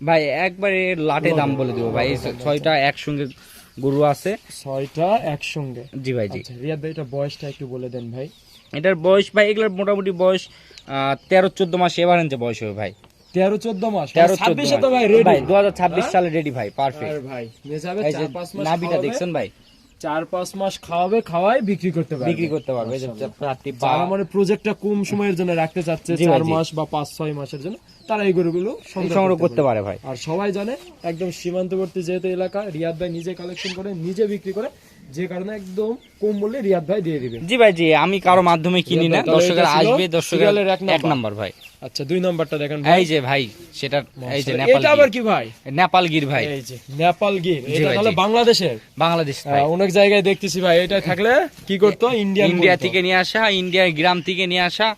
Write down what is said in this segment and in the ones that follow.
ভাই একবারে লাটে দাম বলে দিব ভাই। ছয়টা একসঙ্গে গরু আছে। ছয়টা একসঙ্গে? জি ভাই জি। আচ্ছা রিয়াদ ভাই এটা বয়সটা একটু বলে দেন ভাই। এটার বয়স ভাই এগুলোর মোটামুটি বয়স আহ, তেরো চোদ্দ মাস এবার যে বয়স হবে ভাই। তেরো চোদ্দ মাস? তেরো চোদ্দ ছাব্বিশে তো ভাই। রেডি ভাই দু হাজার ছাব্বিশ সালে রেডি ভাই পারফেক্ট আর ভাই নাভিটা দেখছেন ভাই? চার পাঁচ মাস খাওয়াবে খাওয়াই বিক্রি করতে পারবে। বিক্রি করতে পারবে। যারা মানে প্রজেক্টটা কম সময়ের জন্য রাখতে চাচ্ছে চার মাস বা পাঁচ ছয় মাসের জন্য তারা এই গরুগুলো সংগ্রহ করতে পারে। ভাই। আর সবাই জানে একদম সীমান্তবর্তী যেহেতু এলাকা রিয়াদ ভাই নিজে কালেকশন করে নিজে বিক্রি করে যে কারণে একদম কম মূল্যে রিয়াদ ভাই দিয়ে দিবে। জি ভাই জি আমি কারও মাধ্যমে কিনি না। দর্শকের আসবে দর্শকের এক। নাম্বার ভাই। আচ্ছা দুই নাম্বারটা দেখেন এই যে ভাই সেটা এই যে এটা আবার কি ভাই? নেপাল গির ভাই। এই যে নেপাল গির। এটা তাহলে বাংলাদেশের? বাংলাদেশ ভাই। অনেক জায়গায় দেখতেছি ভাই এটা থাকলে কি করতো? ইন্ডিয়ান ইন্ডিয়া থেকে নিয়ে আসা ইন্ডিয়ার গ্রাম থেকে নিয়ে আসা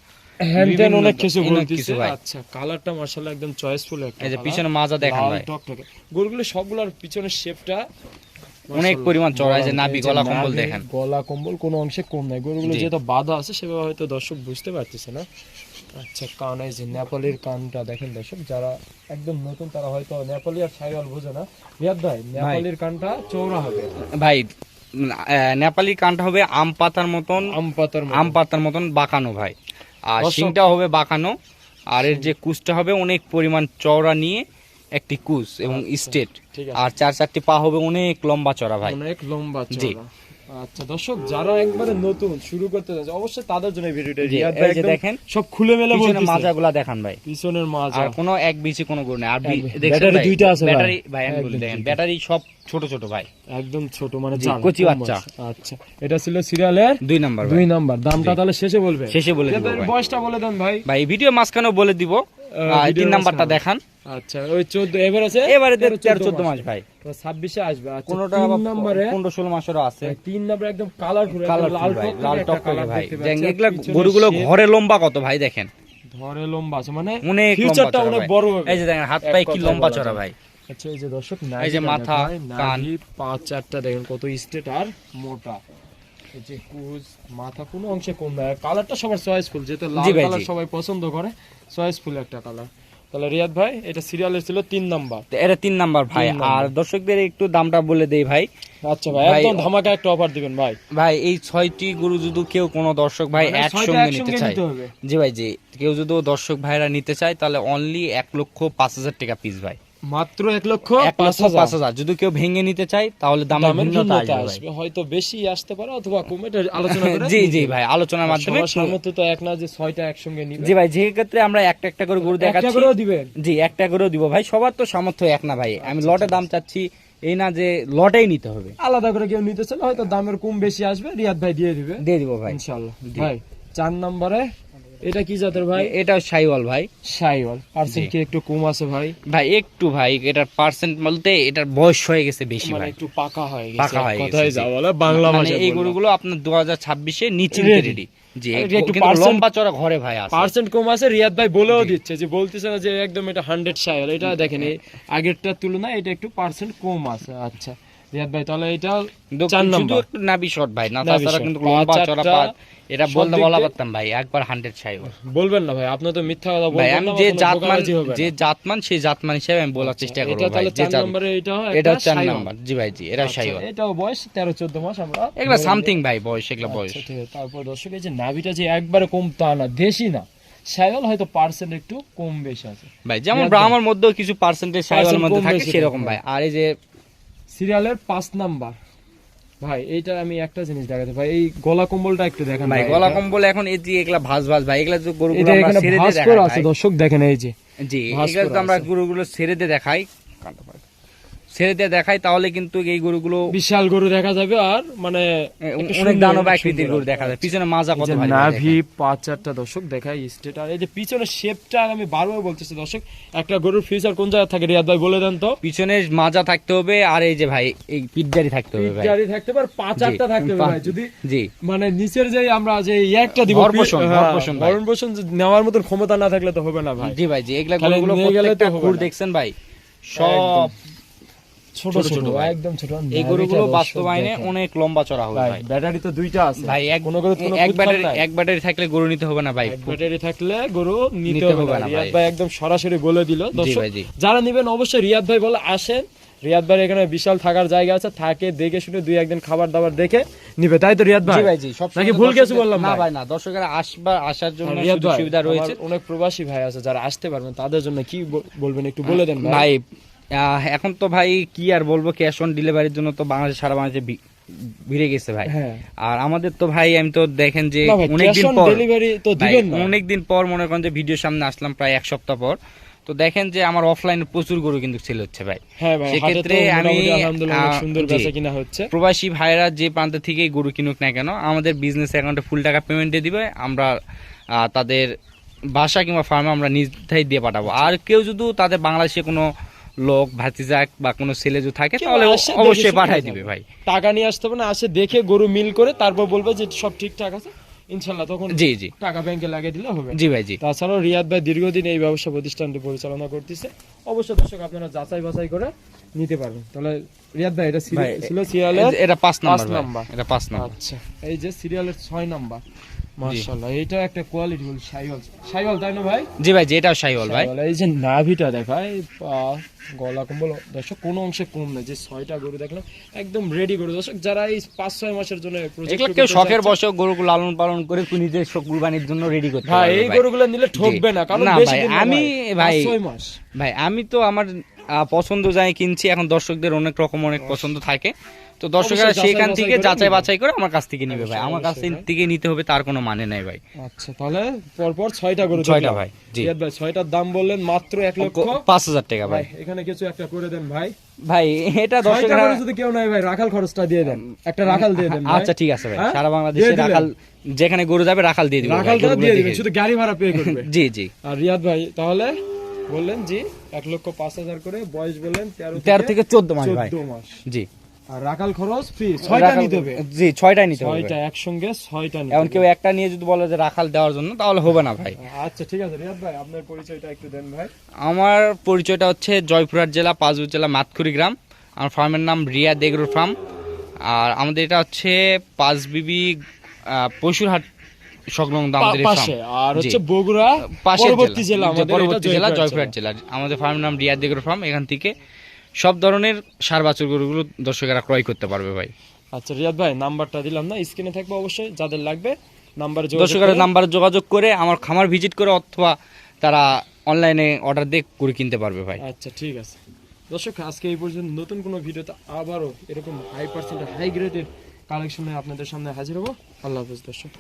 হ্যান্ড বিভিন্ন অনেক কিছু বলতেছে। আচ্ছা কালারটা মাশাআল্লাহ একদম চয়েসফুল একটা এই যে। পিছনে মাজা দেখান ভাই। টকটকে গরুগুলো সবগুলোর পিছনের শেপটা অনেক পরিমাণ চড়া যে নাভি গলা কম্বল দেখেন। গলা কম্বল কোনো অংশে কম নাই। গরুগুলো। যেহেতু বাধা আছে সেভাবে হয়তো দর্শক বুঝতে পারতেছে না। আচ্ছা কান এই যে নেপালের কানটা দেখেন দর্শক যারা একদম নতুন তারা হয়তো নেপালি আর সাইওয়াল বোঝে না। রিয়াদ ভাই নেপালের কানটা চৌড়া হবে। ভাই নেপালি কানটা হবে আম পাতার মতন আম পাতার আম পাতার মতন বাঁকানো ভাই। আর শিংটা হবে বাঁকানো আর এর যে কুচটা হবে অনেক পরিমাণ চওড়া নিয়ে একটি কুচ এবং স্টেট। আর চার চারটি পা হবে অনেক লম্বা চড়া ভাই। অনেক লম্বা জি। আচ্ছা দর্শক যারা একবারে নতুন শুরু করতে অবশ্যই তাদের জন্য ভিডিওটা রিয়াদ ভাই দেখেন, সব খুলে মেলে পিছনে বলতেছে। মাজাগুলা দেখান ভাই। পিছনের মাজা। আর কোনো এক বিচি কোনো নেই। আর ব্যাটারি দুইটা আছে ব্যাটারি ভাই আমি বলি একদম দেখেন ব্যাটারি সব ছোট ছোট ভাই। একদম ছোট মানে কচি বাচ্চা। আচ্ছা এটা ছিল সিরিয়ালের দুই নাম্বার দুই নাম্বার। দামটা তাহলে শেষে বলবে শেষে বলে দিব বয়সটা বলে দেন ভাই। ভাই ভিডিও মাঝখানেও বলে দিব। তিন নাম্বারটা দেখান। আচ্ছা ওই চোদ্দ এবার আছে? এবারে তেরো, তেরো চোদ্দ মাস ভাই। আসবে আচ্ছা কোনোটা নম্বরে পনেরো ষোলো মাসেরও আছে। তিন নম্বরে একদম কালার লাল লাল টক ভাই। এগুলা গরুগুলো ঘরে লম্বা কত ভাই দেখেন? ধরে লম্বা আছে মানে অনেক ফিউচারটা অনেক বড় এই যে দেখেন হাত পায়ে কি লম্বা চড়া ভাই। আচ্ছা এই যে দর্শক এই যে মাথা, কান। পাঁচ চারটা দেখেন কত স্টেট আর মোটা। যে কুজ মাথা কোনো অংশে কম না। কালারটা সবার চয়েসফুল যেহেতু লাল কালার সবাই পছন্দ করে চয়েসফুল একটা কালার তাহলে রিয়াদ ভাই এটা সিরিয়ালের ছিল তিন নাম্বার এটা তিন নাম্বার ভাই। আর দর্শকদের একটু দামটা বলে দেই ভাই। আচ্ছা ভাই একদম ধামাকা একটা অফার দিবেন ভাই। ভাই এই ছয়টি গরু যদি কেউ কোনো দর্শক ভাই মানে একসঙ্গে নিতে চায়। জি ভাই জি। কেউ যদি দর্শক ভাইরা নিতে চায় তাহলে অনলি এক লক্ষ পাঁচ হাজার টাকা পিস ভাই। মাত্র এক লক্ষ এক লক্ষ পাঁচ হাজার। যদি কেউ ভেঙে নিতে চায় তাহলে দামের ভিন্নতা আসবে হয়তো বেশি আসতে পারে অথবা কমে আলোচনা করে জি জি ভাই আলোচনার মাধ্যমে সামর্থ্য তো এক না যে ছয়টা একসঙ্গে নিবে। জি ভাই যে ক্ষেত্রে আমরা একটা একটা করে গরু একটা দেখাচ্ছি করেও দিবেন জি একটা করেও দিব ভাই। সবার তো সামর্থ্য এক না ভাই। আমি লটে দাম চাচ্ছি এই না যে লটেই নিতে হবে। আলাদা করে কেউ নিতে চাইলে হয়তো দামের কম বেশি আসবে রিয়াদ ভাই দিয়ে দিবে। দিয়ে দিব ভাই। ইনশাআল্লাহ ভাই চার নম্বরে এটা কি জাতের ভাই? এটা সাইওয়াল ভাই। সাইওয়াল। পার্সেন্ট কি একটু কম আছে ভাই? ভাই একটু ভাই এটার পার্সেন্ট বলতে এটার বয়স হয়ে গেছে বেশি মানে ভাই। একটু পাকা হয়ে গেছে। পাকা হয়ে গেছে। যা বলে বাংলা মানে ভাষায় এই গরুগুলো আপনার দু হাজার ছাব্বিশে নিচে রেডি জি একটু লম্বা চড়া ঘরে ভাই আছে। পার্সেন্ট কম আছে রিয়াদ ভাই বলেও দিচ্ছে যে বলতেছে না যে একদম এটা হান্ড্রেড সাইল এটা দেখেন এই আগেরটার তুলনায় এটা একটু পার্সেন্ট কম আছে আচ্ছা। রিয়াদ ভাই তাহলে এটা চার শুধু নাম্বার একটু নাবি শর্ট ভাই না তাছাড়া কিন্তু লম্বা চড়া চারটা, পাত এটা বলতে বলা পারতাম ভাই একবার সাইওয়াল বলবেন না ভাই আপনি তো মিথ্যা কথা ভাই বলবেন আমি যে জাতমান। যে জাতমান সেই জাতমান হিসেবে আমি বলার চেষ্টা করব এটা তাহলে চার নম্বরে এটা এটা চার সাইওয়াল। নাম্বার। জি ভাই জি এটা আচ্ছা, সাইওয়াল। এটাও বয়স তেরো চোদ্দ মাস আমরা। এগুলা সামথিং ভাই বয়স এগুলা বয়স। আচ্ছা। তারপর দর্শক এই যে নাভিটা যে একবারে কম তা না দেশি না সাইওয়াল হয়তো পার্সেন্ট একটু কম বেশি আছে। ভাই যেমন। ব্রাহ্মর মধ্যেও কিছু পার্সেন্টেজ সাইওয়ালের মধ্যে থাকে সেরকম ভাই। আর এই যে সিরিয়ালের পাঁচ নাম্বার। ভাই এইটা আমি একটা জিনিস দেখাতে ভাই এই গলা কম্বলটা একটু দেখেন ভাই ভাই, গলা কম্বল এখন এই যে এগুলা ভাজ ভাজ ভাই এগুলা তো গরুগুলো গুলো আমরা ছেড়ে দিয়ে দেখাই আছে দর্শক দেখেন এই যে। জি এগুলা তো আমরা গরু গুলো ছেড়ে দিয়ে দেখাই। ছেড়ে দিয়ে দেখাই তাহলে কিন্তু এই গরুগুলো বিশাল গরু দেখা যাবে আর মানে অনেক দানব আকৃতির গরু দেখা যায় পিছনে মাজা কত ভারী ভাই নাভি। পাঁচ চারটা দর্শক দেখাই স্টেট আর এই যে পিছনের শেপটা আমি বারবার বলতেছি দর্শক একটা গরুর ফিউচার কোন জায়গায় থাকে রিয়াদ ভাই বলে দেন তো। পিছনে মাজা থাকতে হবে আর এই যে ভাই এই পিঠদারি থাকতে হবে ভাই। গাড়ি থাকতে পারে পাঁচ আটটা থাকতে হবে ভাই। যদি জি। মানে নিচের যে আমরা যে একটা দিব ভরপোষণ, ভরপোষণ ভাই। ভরণ পোষণ নেওয়ার মতন ক্ষমতা না থাকলে তো হবে না ভাই। জি ভাই জি এগুলা গরুগুলো প্রত্যেকটা না। দেখছেন ভাই। সব ছোট ছোট। একদম ছোট। এই গরুগুলো বাস্তবায়নে অনেক লম্বা চড়া হবে ভাই ব্যাটারি তো দুইটা আছে। ভাই এক কোনো গরু এক ব্যাটারি এক ব্যাটারি থাকলে গরু নিতে হবে না ভাই। ব্যাটারি থাকলে গরু নিতে হবে না রিয়াদ ভাই। একদম সরাসরি বলে দিল। দর্শক যারা নেবেন অবশ্যই রিয়াদ ভাই বলে আসেন। রিয়াদ ভাই এখানে বিশাল থাকার জায়গা আছে। থাকে দেখে শুনে দুই একদিন খাবার দাবার দেখে নিবে। তাই তো রিয়াদ ভাই? ভাই জি সব নাকি ভুল কিছু বললাম না ভাই? না দর্শকেরা আসবা আসার জন্য সুযোগ সুবিধা রয়েছে। অনেক প্রবাসী ভাই আছে। যারা আসতে পারবেন তাদের জন্য কি বলবেন একটু বলে দেন ভাই। এখন তো ভাই কি আর বলব ক্যাশ অন ডেলিভারির জন্য তো বাংলাদেশ সারা বাংলাদেশে ভিড়ে গেছে ভাই। হ্যাঁ। আর আমাদের তো ভাই আমি তো দেখেন যে অনেকদিন পর অনেকদিন পর মনে করেন যে ভিডিওর সামনে আসলাম প্রায় এক সপ্তাহ পর। তো দেখেন যে আমার অফলাইনে প্রচুর গরু কিন্তু সেল হচ্ছে ভাই। হ্যাঁ সেক্ষেত্রে আমি, প্রবাসী ভাইরা যে প্রান্ত থেকেই গরু কিনুক না কেন আমাদের বিজনেস অ্যাকাউন্টে ফুল টাকা পেমেন্ট দিবে আমরা তাদের বাসা কিংবা ফার্মে আমরা নিজটাই দিয়ে পাঠাবো। আর কেউ যদি তাদের বাংলাদেশে কোনো লোক ভাতিজাক বা কোনো ছেলে যদি থাকে তাহলে অবশ্যই পাঠাই দিবে ভাই। টাকা নিয়ে আসতে হবে না আসে দেখে গরু মিল করে তারপর বলবে যে সব ঠিকঠাক আছে ইনশাল্লাহ তখন জি জি। টাকা ব্যাংকে লাগিয়ে দিলে হবে। জি ভাই জি। তাছাড়াও রিয়াদ ভাই দীর্ঘদিন এই ব্যবসা প্রতিষ্ঠানটি পরিচালনা করতেছে। অবশ্যই দর্শক আপনারা যাচাই বাছাই করে নিতে পারবেন। তাহলে রিয়াদ ভাই এটা সিরিয়াল- ছিল সিরিয়ালের এটা পাঁচ নাম্বার। এটা পাঁচ নাম্বার। আচ্ছা এই যে সিরিয়ালের ছয় নাম্বার। মাশাআল্লাহ এটা একটা কোয়ালিটি বল সাইওয়াল সাইওয়াল তাই না ভাই? জি ভাই জি এটাও ভাই। এই যে নাভিটা দেখায় পা গলা কম্বল। দর্শক কোনো অংশে কম যে ছয়টা গরু দেখলাম একদম রেডি গরু। দর্শক যারা এই পাঁচ ছয় মাসের জন্য project এগুলো কেউ শখের বসে গরুগুলো লালন পালন করে নিজের কুরবানির জন্য রেডি করতে এই গরুগুলো নিলে ঠকবে না কারণ বেশি আমি ভাই, ভাই- ছয় মাস। ভাই আমি তো আমার পছন্দ যাই কিনছি এখন দর্শকদের অনেক রকম অনেক পছন্দ থাকে। তো দর্শকরা সেখান থেকে যাচাই বাছাই করে আমার কাছ থেকে নিবে ভাই। আমার কাছ থেকে নিতে হবে তার কোনো মানে নাই ভাই। আচ্ছা তাহলে পরপর ছয়টা গরু ছয়টা ভাই, জি। ভাই ছয়টার দাম বললেন মাত্র এক লক্ষ। পাঁচ হাজার টাকা ভাই। এখানে কিছু একটা করে দেন ভাই। ভাই এটা দর্শকরা যদি কেউ নাই ভাই রাখাল খরচটা দিয়ে দেন। একটা রাখাল দিয়ে দেন। আচ্ছা ঠিক আছে ভাই। হ্যাঁ? সারা বাংলাদেশে রাখাল যেখানে গরু যাবে রাখাল দিয়ে দিবে রাখাল দিয়ে দিবেন। শুধু গাড়ি ভাড়া পে করবে। জি জি। আর রিয়াদ ভাই তাহলে বললেন জি এক লক্ষ পাঁচ হাজার করে বয়স বললেন তেরো থেকে চোদ্দ মাস ভাই। মাস। জি। আর রাখাল খরচ ফ্রি ছয়টা নিতে হবে। জি ছয়টাই নিতে হবে ছয়টা একসঙ্গে ছয়টা নিতে এখন কেউ একটা নিয়ে যদি বলে যে রাখাল দেওয়ার জন্য তাহলে হবে না ভাই। আচ্ছা ঠিক আছে রিয়াদ ভাই আপনার পরিচয়টা একটু দেন ভাই। আমার পরিচয়টা হচ্ছে জয়পুরহাট জেলা পাঁচবুক জেলা মাতকুড়ি গ্রাম। আমার ফার্মের নাম রিয়া দেগরুর ফার্ম আর আমাদের এটা হচ্ছে পাঁচ বিবি পশুরহাট সংলগ্ন আমাদের। পাশে আর হচ্ছে বগুড়া পরবর্তী জেলা আমাদের পরবর্তী জেলা জয়পুরহাট জেলা। আমাদের ফার্মের নাম রিয়া দেগরুর ফার্ম এখান থেকে সব ধরনের সার বাছুর গরুগুলো দর্শকেরা ক্রয় করতে পারবে ভাই। আচ্ছা রিয়াদ ভাই নাম্বারটা দিলাম না স্ক্রিনে থাকবে অবশ্যই যাদের লাগবে নাম্বারে দর্শকেরা। নাম্বারে যোগাযোগ করে আমার খামার ভিজিট করে অথবা তারা অনলাইনে অর্ডার দিয়ে করে কিনতে পারবে ভাই। আচ্ছা ঠিক আছে। দর্শক আজকে এই পর্যন্ত। নতুন কোনো ভিডিওতে আবারও এরকম হাই পার্সেন্ট হাই গ্রেডের কালেকশনে আপনাদের সামনে হাজির হব। আল্লাহ হাফেজ দর্শক।